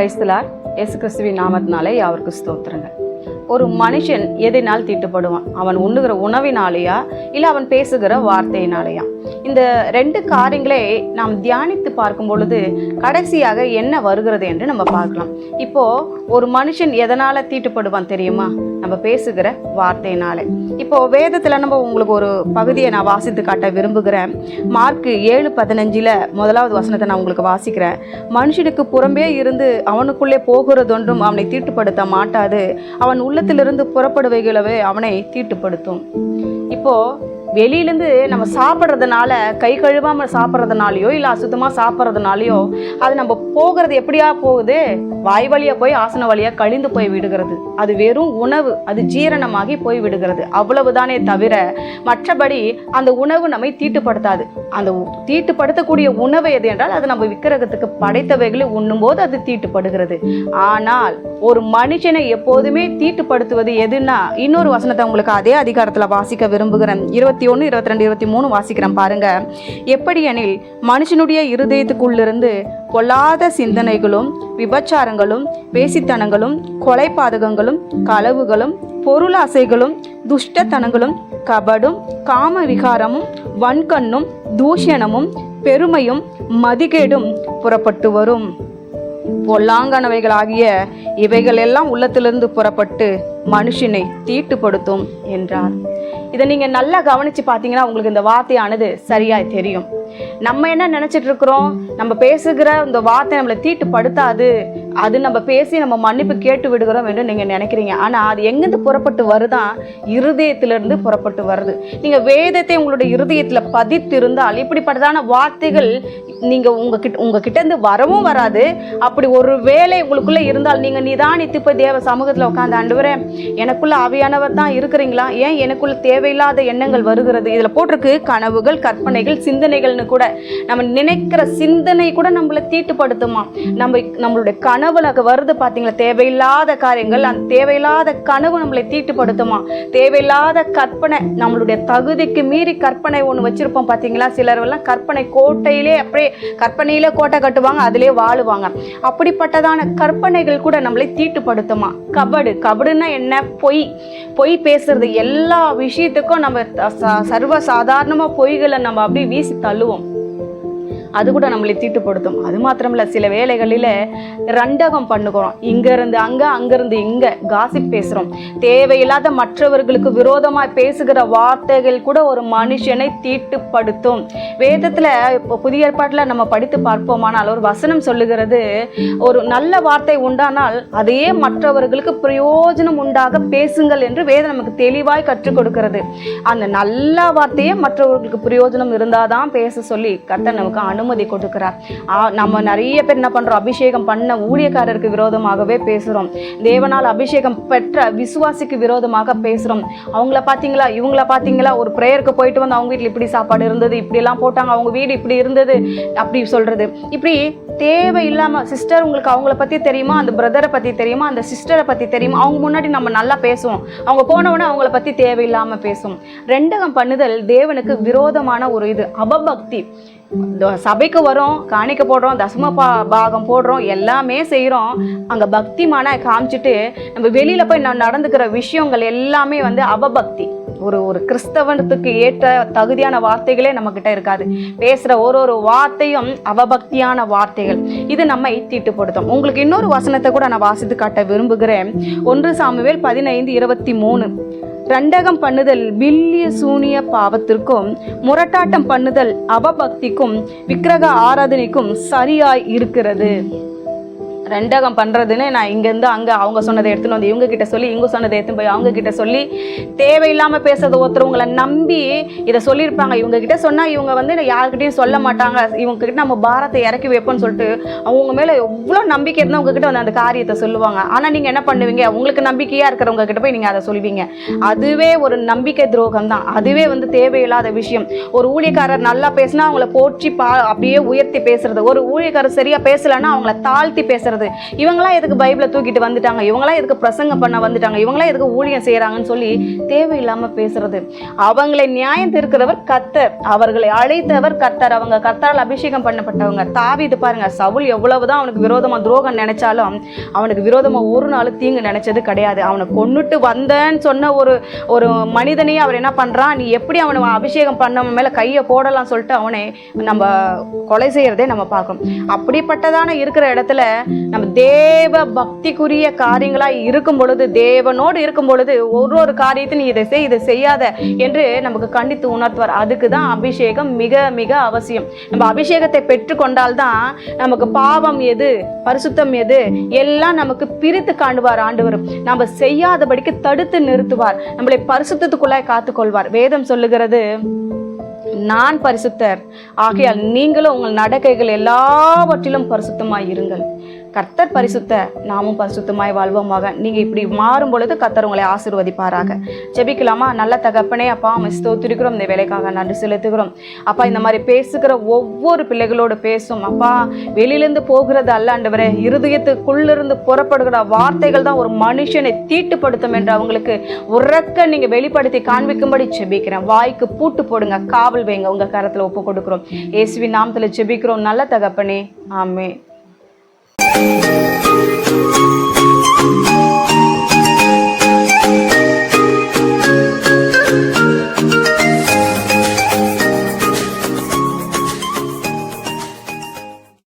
கிரைஸ்தலார் S கிறிஸ்துவின் நாமத்தினாலே அவருக்கு ஸ்தோத்திரங்கள் ஒரு மனுஷன் எதினால் தீட்டுப்படுவான்? அவன் உண்ணுகிற உணவினாலேயா? இல்லை அவன் பேசுகிற வார்த்தையினாலேயா? இந்த ரெண்டு காரியங்களை நாம் தியானித்து பார்க்கும் பொழுது கடைசியாக என்ன வருகிறது என்று நம்ம பார்க்கலாம். இப்போ ஒரு மனுஷன் எதனால் தீட்டுப்படுவான் தெரியுமா? நம்ம பேசுகிற வார்த்தையினால. இப்போ வேதத்துல நம்ம உங்களுக்கு ஒரு பகுதியை நான் வாசித்து காட்ட விரும்புகிறேன். மார்க் ஏழு பதினஞ்சில் முதலாவது வசனத்தை நான் உங்களுக்கு வாசிக்கிறேன். மனுஷனுக்கு புறம்பே இருந்து அவனுக்குள்ளே போகிறதொன்றும் அவனை தீட்டுப்படுத்த மாட்டாது. அவன் உள்ளத்திலிருந்து புறப்படுவைகளவே அவனை தீட்டுப்படுத்தும். இப்போ வெளியிலேருந்து நம்ம சாப்பிட்றதுனால கை கழுவாமல் சாப்பிட்றதுனாலையோ இல்லை அசுத்தமாக சாப்பிட்றதுனாலையோ அது நம்ம போகிறது எப்படியா போகுது? வாய் வழியாக போய் ஆசன வழியாக கழிந்து போய் விடுகிறது. அது வெறும் உணவு அது ஜீரணமாகி போய் விடுகிறது. அவ்வளவுதானே தவிர மற்றபடி அந்த உணவு நம்மை தீட்டுப்படுத்தாது. அந்த உ- தீட்டுப்படுத்தக்கூடிய உணவு எது என்றால் அது நம்ம விக்கிரகத்துக்கு படைத்தவைகளை உண்ணும்போது அது தீட்டுப்படுகிறது. ஆனால் ஒரு மனுஷனை எப்போதுமே தீட்டுப்படுத்துவது எதுன்னா இன்னொரு வசனத்தை உங்களுக்கு அதே அதிகாரத்தில் வாசிக்க விரும்புகிறேன். இருபத்தி ஒன்று இருபத்தி ரெண்டு இருபத்தி மூணு வாசிக்கிறேன் பாருங்க. எப்படி எனில் மனுஷனுடைய இருதயத்துக்குள்ளிருந்து பொல்லாத சிந்தனைகளும் விபச்சாரங்களும் பேசித்தனங்களும் கொலைபாதகங்களும் களவுகளும் பொருளாசைகளும் துஷ்டத்தனங்களும் கபடும் காம விகாரமும் வன்கண்ணும் தூஷணமும் பெருமையும் மதிகேடும் புறப்பட்டு வரும். பொல்லாங்கனவைகளாகிய இவைகள் எல்லாம் உள்ளத்திலிருந்து புறப்பட்டு மனுஷனை தீட்டுப்படுத்தும் என்றார். இதை நீங்கள் நல்லா கவனித்து பார்த்தீங்கன்னா உங்களுக்கு இந்த வார்த்தையானது சரியாக தெரியும். நம்ம என்ன நினச்சிட்டு இருக்கிறோம்? நம்ம பேசுகிற இந்த வார்த்தை நம்மளை தீட்டுப்படுத்தாது. அது நம்ம பேசி நம்ம மன்னிப்பு கேட்டு விடுகிறோம் என்று நீங்கள் நினைக்கிறீங்க. ஆனால் அது எங்கேருந்து புறப்பட்டு வருதான் இருதயத்திலிருந்து புறப்பட்டு வருது. நீங்கள் வேதத்தை உங்களுடைய இருதயத்தில் பதித்திருந்தால் இப்படிப்பட்டதான வார்த்தைகள் நீங்கள் உங்கள் கிட்ட உங்கள் கிட்டேருந்து வரவும் வராது. அப்படி ஒரு வேலை உங்களுக்குள்ளே இருந்தால் நீங்கள் நிதானித்து இப்போ தேவ சமூகத்தில் உட்காந்து ஆண்டவரே எனக்குள்ளே அவையானவர் தான் இருக்கிறீங்களா? ஏன் எனக்குள்ள தேவையில்லாத எண்ணங்கள் வருகிறது? இதில் போட்டிருக்கு கனவுகள் கற்பனைகள் சிந்தனைகள் சிந்தனைன்னு கூட நம்ம நினைக்கிற சிந்தனை கூட நம்மளை தீட்டுப்படுத்துமா? நம்ம நம்மளுடைய கனவுல வருது பார்த்தீங்களா தேவையில்லாத காரியங்கள் அந்த தேவையில்லாத கனவு நம்மளை தீட்டுப்படுத்துமா? தேவையில்லாத கற்பனை நம்மளுடைய தகுதிக்கு மீறி கற்பனை ஒன்று வச்சிருப்போம் பார்த்தீங்களா சிலர் எல்லாம் கற்பனை கோட்டையிலே அப்படியே கற்பனையிலே கோட்டை கட்டுவாங்க அதிலே வாழுவாங்க. அப்படிப்பட்டதான கற்பனைகள் கூட நம்மளை தீட்டுப்படுத்துமா? கபடு. கபடுன்னா என்ன? பொய். பொய் பேசுறது எல்லா விஷயத்துக்கும் நம்ம ச- சர்வ சாதாரணமாக பொய்களை நம்ம அப்படியே வீசி தள்ளுவோம். அது கூட நம்மளை தீட்டுப்படுத்தும். அது மாத்திரமில்ல சில வேலைகளில் ரண்டகம் பண்ணுகிறோம். இங்கேருந்து அங்கே அங்கேருந்து இங்கே காசிப் பேசுகிறோம். தேவையில்லாத மற்றவர்களுக்கு விரோதமாக பேசுகிற வார்த்தைகள் கூட ஒரு மனுஷனை தீட்டுப்படுத்தும். வேதத்தில் இப்போ புதிய ஏற்பாட்டில் நம்ம படித்து பார்ப்போமானால் ஒரு வசனம் சொல்லுகிறது ஒரு நல்ல வார்த்தை உண்டானால் அதையே மற்றவர்களுக்கு பிரயோஜனம் உண்டாக பேசுங்கள் என்று வேதம் நமக்கு தெளிவாய் கற்றுக் கொடுக்கிறது. அந்த நல்ல வார்த்தையே மற்றவர்களுக்கு பிரயோஜனம் இருந்தாதான் பேச சொல்லி கர்த்தர் நமக்கு அனுமதி கொடுக்கிறார். நம்ம நிறைய பேர் என்ன பண்ணுறோம் அபிஷேகம் பண்ண ஊழியக்காரருக்கு விரோதமாகவே பேசுகிறோம் தேவனால் அபிஷேகம் பெற்ற விசுவாசிக்கு விரோதமாக பேசுகிறோம் அவங்கள பார்த்தீங்களா இவங்கள பார்த்தீங்களா ஒரு ப்ரேயருக்கு போயிட்டு வந்து அவங்க வீட்டில் இப்படி சாப்பாடு இருந்தது இப்படிலாம் போட்டாங்க அவங்க வீடு இப்படி இருந்தது அப்படி சொல்கிறது இப்படி தேவை இல்லாமல் சிஸ்டர் உங்களுக்கு அவங்கள பற்றி தெரியுமா? அந்த பிரதரை பற்றி தெரியுமா? அந்த சிஸ்டரை பற்றி தெரியுமா? அவங்க முன்னாடி நம்ம நல்லா பேசுவோம். அவங்க போனவொடனே அவங்கள பற்றி தேவையில்லாமல் பேசும் ரெண்டகம் பண்ணுதல் தேவனுக்கு விரோதமான ஒரு இது. அபபக்தி. சபைக்கு வரோம் காணிக்க போடுறோம் தசம பா பாகம் போடுறோம் எல்லாமே செய்கிறோம் அங்கே பக்தி மன காமிச்சிட்டு நம்ம வெளியில் போய் நான் நடந்துக்கிற விஷயங்கள் எல்லாமே வந்து அவபக்தி. ஒரு ஒரு கிறிஸ்தவனத்துக்கு ஏற்ற தகுதியான வார்த்தைகளே நம்மக்கிட்ட இருக்காது. பேசுகிற ஒரு ஒரு வார்த்தையும் அவபக்தியான வார்த்தைகள். இது நம்மை தீட்டுப்படுத்தும் உங்களுக்கு இன்னொரு வசனத்தை கூட நான் வாசித்து காட்ட விரும்புகிறேன். ஒன்று சாமுவேல் பதினைந்து இருபத்தி மூணு. ரண்டகம் பண்ணுதல் வில்லிய சூனிய பாவத்திற்கும் முரட்டாட்டம் பண்ணுதல் அவபக்திக்கும் விக்கிரக ஆராதனைக்கும் சரியாய் இருக்கிறது. ரெண்டகம் பண்ணுறதுன்னு நான் இங்கேருந்து அங்கே அவங்க சொன்னதை எடுத்துன்னு வந்து இவங்க கிட்ட சொல்லி இவங்க சொன்னதை எடுத்துன்னு போய் அவங்க கிட்ட சொல்லி தேவையில்லாமல் பேசுறது ஒருத்தவங்களை நம்பி இதை சொல்லியிருப்பாங்க. இவங்க கிட்ட சொன்னால் இவங்க வந்து யாருக்கிட்டையும் சொல்ல மாட்டாங்க. இவங்க கிட்ட நம்ம பாரத்தை இறக்கி வைப்போம்னு சொல்லிட்டு அவங்க மேலே எவ்வளோ நம்பிக்கை இருந்தால் உங்ககிட்ட வந்து அந்த காரியத்தை சொல்லுவாங்க. ஆனால் நீங்கள் என்ன பண்ணுவீங்க? உங்களுக்கு நம்பிக்கையாக இருக்கிறவங்க கிட்ட போய் நீங்கள் அதை சொல்லுவீங்க. அதுவே ஒரு நம்பிக்கை துரோகம் தான். அதுவே வந்து தேவையில்லாத விஷயம். ஒரு ஊழியக்காரர் நல்லா பேசினா அவங்கள போற்றி பா அப்படியே உயர்த்தி பேசுறது. ஒரு ஊழியக்காரர் சரியாக பேசலைன்னா அவங்கள தாழ்த்தி பேசுறது. பேசுறது இவங்களாம் எதுக்கு பைபிளை தூக்கிட்டு வந்துட்டாங்க? இவங்களாம் எதுக்கு பிரசங்கம் பண்ண வந்துட்டாங்க? இவங்களாம் எதுக்கு ஊழியம் செய்கிறாங்கன்னு சொல்லி தேவையில்லாமல் பேசுறது. அவங்களை நியாயம் திருக்கிறவர் கத்தர். அவர்களை அழைத்தவர் கத்தர். அவங்க கத்தால் அபிஷேகம் பண்ணப்பட்டவங்க. தாவிது பாருங்க சவுல் எவ்வளவுதான் அவனுக்கு விரோதமாக துரோகம் நினைச்சாலும் அவனுக்கு விரோதமாக ஒரு நாள் தீங்கு நினைச்சது கிடையாது. அவனை கொண்டுட்டு வந்தேன்னு சொன்ன ஒரு ஒரு மனிதனையே அவர் என்ன பண்ணுறான் நீ எப்படி அவனை அபிஷேகம் பண்ணவன் மேலே கையை போடலாம் சொல்லிட்டு அவனை நம்ம கொலை செய்கிறதே நம்ம பார்க்கணும். அப்படிப்பட்டதான இருக்கிற இடத்துல நம்ம தேவ பக்திக்குரிய காரியங்களாக இருக்கும் பொழுது தேவனோடு இருக்கும் பொழுது ஒரு ஒரு காரியத்தை நீ இதை செய் இதை செய்யாத என்று நமக்கு கண்டித்து உணர்த்துவார். அதுக்கு தான் அபிஷேகம் மிக மிக அவசியம். நம்ம அபிஷேகத்தை பெற்றுக்கொண்டால்தான் நமக்கு பாவம் எது பரிசுத்தம் எது எல்லாம் நமக்கு பிரித்து காண்டுவார் ஆண்டவர். நம்ம செய்யாதபடிக்கு தடுத்து நிறுத்துவார். நம்மளை பரிசுத்தத்துக்குள்ளாய் காத்துக்கொள்வார். வேதம் சொல்லுகிறது நான் பரிசுத்தர். ஆகையால் நீங்களும் உங்கள் நடக்கைகள் எல்லாவற்றிலும் பரிசுத்தமாய் இருங்கள். கர்த்தர் பரிசுத்த நாமும் பரிசுத்தமாய் வாழ்வோமாக. நீங்கள் இப்படி மாறும் பொழுது கர்த்தர் உங்களை ஆசீர்வதிப்பாராக. ஜெபிக்கலாமா? நல்ல தகப்பனே அப்பா அவன் ஸ்தோத்திருக்கிறோம். இந்த வேலைக்காக நன்றி செலுத்துகிறோம். அப்பா இந்த மாதிரி பேசுகிற ஒவ்வொரு பிள்ளைகளோடு பேசும். அப்பா வெளியிலேருந்து போகிறது அல்ல ஆண்டவரே. இருதயத்துக்குள்ளிருந்து புறப்படுகிற வார்த்தைகள் தான் ஒரு மனுஷனை தீட்டுப்படுத்தும் என்று அவங்களுக்கு உறக்க நீங்கள் வெளிப்படுத்தி காண்பிக்கும்படி ஜெபிக்கிறேன். வாய்க்கு பூட்டு போடுங்க காவல் வைங்க. உங்கள் கரத்தில் ஒப்பு கொடுக்குறோம். இயேசுவின் நாமத்தில் ஜெபிக்கிறோம். நல்ல தகப்பனே ஆமே Thank you.